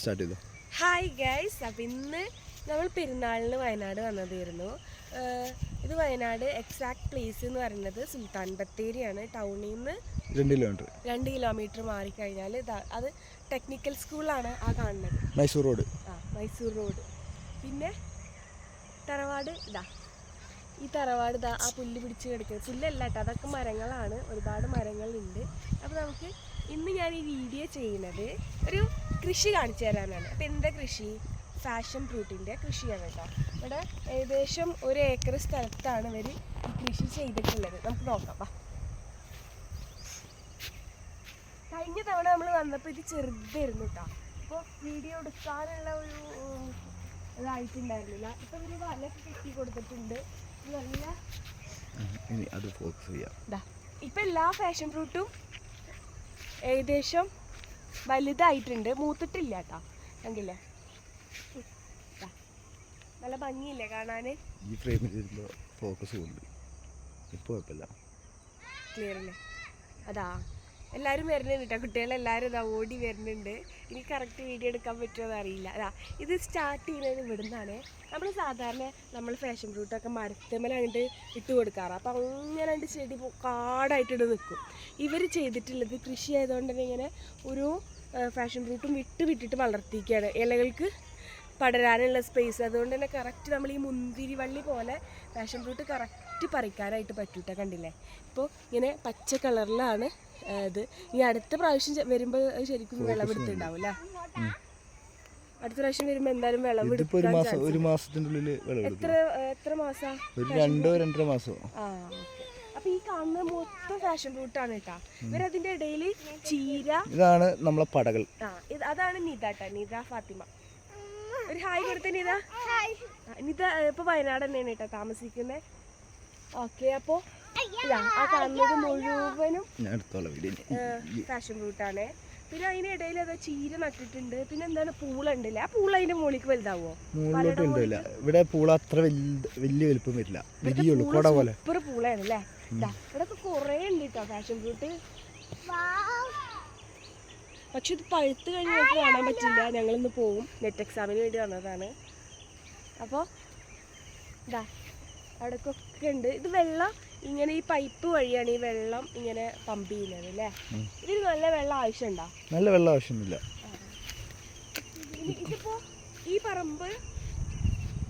Start ചെയ്തോ? Hi guys അപ്പം ഇന്ന് നമ്മൾ പെരുന്നാളിന് വയനാട് വന്നതായിരുന്നു. ഇത് വയനാട് എക്സാക്ട് പ്ലേസ് എന്ന് പറയുന്നത് സുൽത്താൻ ബത്തേരിയാണ്. ടൗണിൽ നിന്ന് രണ്ട് കിലോമീറ്റർ രണ്ട് കിലോമീറ്റർ മാറിക്കഴിഞ്ഞാൽ അത് ടെക്നിക്കൽ സ്കൂളാണ് ആ കാണുന്നത്. മൈസൂർ റോഡ്. ആ മൈസൂർ റോഡ്. പിന്നെ തറവാട് ഇതാ ഈ തറവാട് ഇതാ ആ പുല്ല് പിടിച്ച് കിടക്കുന്നത്. പുല്ലല്ല കേട്ടോ അതൊക്കെ മരങ്ങളാണ്. ഒരുപാട് മരങ്ങളുണ്ട്. അപ്പോൾ നമുക്ക് ഇന്ന് ഞാൻ ഈ വീഡിയോ ചെയ്യുന്നത് ഒരു കൃഷി കാണിച്ചു തരാനാണ്. അപ്പോൾ എന്താ കൃഷി? ഫാഷൻ ഫ്രൂട്ടിന്റെ കൃഷിയാണ് കേട്ടോ. ഇവിടെ ഏകദേശം ഒരു ഏക്കർ സ്ഥലത്താണ് ഇവർ ഈ കൃഷി ചെയ്തിട്ടുള്ളത്. നമുക്ക് നോക്കാം വാ. കഴിഞ്ഞ തവണ നമ്മൾ വന്നപ്പോൾ ഇത് ചെറുതായിരുന്നു കേട്ടോ. അപ്പോൾ വീഡിയോ എടുക്കാനുള്ള ഒരു ഇതായിട്ടുണ്ടായിരുന്നില്ല. ഇപ്പം ഇവർ വലൊക്കെ കെട്ടി കൊടുത്തിട്ടുണ്ട്. നല്ല ഇനി അത് ഫോക്കസ് ചെയ്യാം. ഇപ്പം എല്ലാ ഫാഷൻ ഫ്രൂട്ടും ഏകദേശം വലുതായിട്ടുണ്ട്. മൂത്തിട്ടില്ല കേട്ടോ. കണ്ടില്ലേ? നല്ല ഭംഗിയില്ലേ കാണാൻ ഈ ഫ്രെയിമിൽ ഫോക്കസ് കൊണ്ട് ഇപ്പോൾ കുഴപ്പമില്ല. ക്ലിയർ അല്ലേ? അതാ. എല്ലാവരും വരുന്നുണ്ട് കേട്ടോ കുട്ടികളെല്ലാവരും ഇതാ ഓടി വരുന്നുണ്ട്. ഇനി കറക്റ്റ് വീഡിയോ എടുക്കാൻ പറ്റുമോ അറിയില്ല. അതാ ഇത് സ്റ്റാർട്ട് ചെയ്യുന്നത് ഇവിടുന്നാണ്. നമ്മൾ സാധാരണ നമ്മൾ ഫാഷൻ ഫ്രൂട്ടൊക്കെ മരത്തമ്മൽ അങ്ങോട്ട് ഇട്ട് കൊടുക്കാറ്. അപ്പോൾ അങ്ങനെ രണ്ട് ചെടി കാടായിട്ടിട്ട് നിൽക്കും ഇവർ ചെയ്തിട്ടുള്ളത് കൃഷി ആയതുകൊണ്ട് തന്നെ ഇങ്ങനെ ഒരു ഫാഷൻ ഫ്രൂട്ടും വിട്ട് വിട്ടിട്ട് വളർത്തിക്കുകയാണ് ഇലകൾക്ക് പടരാനുള്ള സ്പേസ് അതുകൊണ്ട് തന്നെ കറക്റ്റ് നമ്മൾ ഈ മുന്തിരി വള്ളി പോലെ പാഷൻ ഫ്രൂട്ട് കറക്റ്റ് പറിക്കാനായിട്ട് പറ്റൂട്ട കണ്ടില്ലേ? ഇപ്പോൾ ഇങ്ങനെ പച്ച കളറിലാണ് ഇത്. ഇനി അടുത്ത പ്രാവശ്യം വരുമ്പോൾ ശരിക്കും വിളവെടുത്തിണ്ടാവൂല അടുത്ത പ്രാവശ്യം വരുമ്പോ എന്തായാലും ഒരു മാസം ഒരു ഉള്ളിൽ വിളവെടുക്കും. എത്ര എത്ര മാസം? ഒരു രണ്ടോ രണ്ടര ആ ഓക്കെ. അപ്പൊ ഈ കാണുന്ന മൊത്തം ഫാഷൻ ഫ്രൂട്ടാണ് കേട്ടാ. ഇവരതിന്റെ ഇടയിൽ ചീര ഇതാണ് നമ്മളെ പടകൾ. ആ അതാണ് നിത കേട്ടാ നിത ഫാത്തിമ. ഒരു ഹായ് കൊടുത്തേ നിത. നിത ഇപ്പൊ വയനാട് തന്നെയാണ് കേട്ടോ താമസിക്കുന്നത് ഓക്കെ അപ്പോ ഇതാ ആ കാണുന്നത് മുഴുവനും ഫാഷൻ ഫ്രൂട്ടാണ് പിന്നെ അതിനിടയിൽ അതാ ചീര നട്ടിട്ടുണ്ട്. പിന്നെ എന്താണ് പൂള ഉണ്ടല്ലേ? ആ പൂള അതിന്റെ മുകളിലേക്ക് വലുതാവോ? ഇവിടെ പൂള അത്ര വലിയ വലുപ്പം വരില്ല. വിരിയുള്ളൂ കൊട പോലെ. സൂപ്പർ പൂളയാണ് അല്ലേ ഇതാ ഇവിടെ കൊറേ ഉണ്ട് കേട്ടോ ഫാഷൻ ഫ്രൂട്ട് പക്ഷെ ഇത് പഴുത്ത് കഴിഞ്ഞ് നമുക്ക് കാണാൻ പറ്റില്ല. ഞങ്ങളിന്ന് പോവും. നെറ്റ് എക്സാമിന് വേണ്ടി വന്നതാണ്. അപ്പോൾ ഇതാ അവിടേക്കൊക്കെ ഉണ്ട്. ഇത് വെള്ളം ഇങ്ങനെ ഈ പൈപ്പ് വഴിയാണ് ഈ വെള്ളം ഇങ്ങനെ പമ്പ് ചെയ്യുന്നത് അല്ലേ? ഇതിന് നല്ല വെള്ളം ആവശ്യമുണ്ടോ? നല്ല വെള്ളം ആവശ്യമൊന്നുമില്ല ഇതിപ്പോ ഈ പറമ്പ്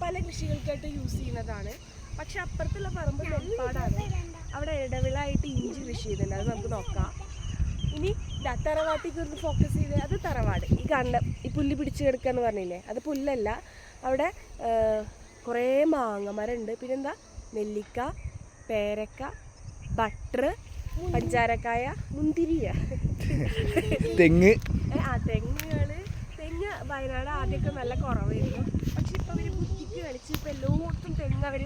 പല കൃഷികൾക്കായിട്ട് യൂസ് ചെയ്യുന്നതാണ്. പക്ഷെ അപ്പുറത്തുള്ള പറമ്പ് നെൽപ്പാടാണ് അവിടെ ഇടവിളായിട്ട് ഇഞ്ചി കൃഷി ചെയ്യുന്നുണ്ട്. അത് നമുക്ക് നോക്കാം. ഇനി തറവാട്ടിക്ക് ഒന്ന് ഫോക്കസ് ചെയ്ത്. അത് തറവാട്. ഈ കാണുന്ന ഈ പുല്ല് പിടിച്ച് എന്ന് പറഞ്ഞില്ലേ? അത് പുല്ലല്ല. അവിടെ കുറേ മാങ്ങമരമുണ്ട് പിന്നെന്താ? നെല്ലിക്ക പേരക്ക ബട്ടർ പഞ്ചാരക്കായ മുന്തിരിയ. തെങ്ങ്. ആ തെങ്ങുകൾ. തെങ്ങ് വയനാട് ആദ്യമൊക്കെ നല്ല കുറവായിരുന്നു. പക്ഷെ ഇപ്പൊ അവർ ബുദ്ധിക്ക് കളിച്ച് ഇപ്പൊ എല്ലായിടത്തും തെങ്ങ് അവർ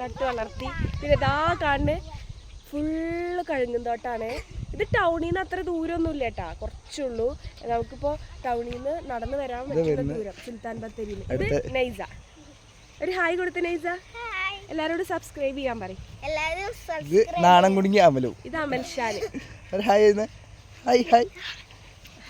നട്ട് വളർത്തി. പിന്നെ ഇതാ കാണ് ഫുള്ള് കഴുങ്ങും തോട്ടാണ്. ഇത് ടൗണിൽ നിന്ന് അത്ര ദൂരമൊന്നും ഇല്ല കേട്ടാ കുറച്ചുള്ളൂ. നമുക്കിപ്പോ ടൗണിൽ നിന്ന് നടന്നു വരാൻ പറ്റുന്ന ദൂരം. സുൽത്താൻ ബത്തേരിയിൽ ഇത് നൈസ. ഒരു ഹായ് കൊടുത്ത നൈസ. എല്ലാരോടും സബ്സ്ക്രൈബ് ചെയ്യാൻ പറയും. ഇത് നാണം കുടുങ്ങി അമലു. ഇത് അമൽഷാന് ഒരു ഹായ് ചെയ്യുന്ന ഹായ് ഹായ്.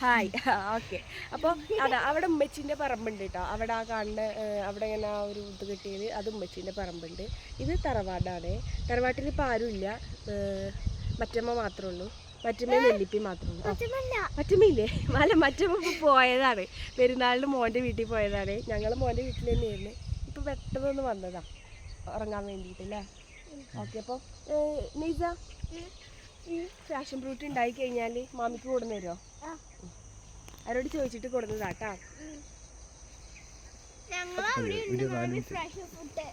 ഹായ്. ഓക്കെ. അപ്പോൾ അതാ അവിടെ ഉമ്മച്ചിന്റെ പറമ്പുണ്ട് കേട്ടോ അവിടെ ആ കാണുന്ന അവിടെ ഇങ്ങനെ ആ ഒരു ഇത് കിട്ടിയത് അത് ഉമ്മച്ചിന്റെ പറമ്പുണ്ട്. ഇത് തറവാടാണ്. തറവാട്ടിൽ ഇപ്പോൾ ആരുമില്ല ഏഹ്, മറ്റമ്മ മാത്രമേ ഉള്ളൂ. മറ്റമ്മ നെല്ലിപ്പി മാത്രമേ. മറ്റമ്മയില്ലേ അല്ല മറ്റമ്മ പോയതാണ്. പെരുന്നാളിന് മോന്റെ വീട്ടിൽ പോയതാണ്. ഞങ്ങൾ മോന്റെ വീട്ടിൽ തന്നെയായിരുന്നു. ഇപ്പം പെട്ടെന്നൊന്ന് വന്നതാ. ഉറങ്ങാൻ വേണ്ടിയിട്ടല്ലേ ഓക്കെ അപ്പോൾ നെയ്സ ഈ ഫാഷൻ ഫ്രൂട്ട് ഉണ്ടായി കഴിഞ്ഞാൽ മാമിക്ക് കൊടുന്നു തരുമോ ആരോട് ചോദിച്ചിട്ട് കൊടുന്നതാട്ടാ മിനിറ്റ്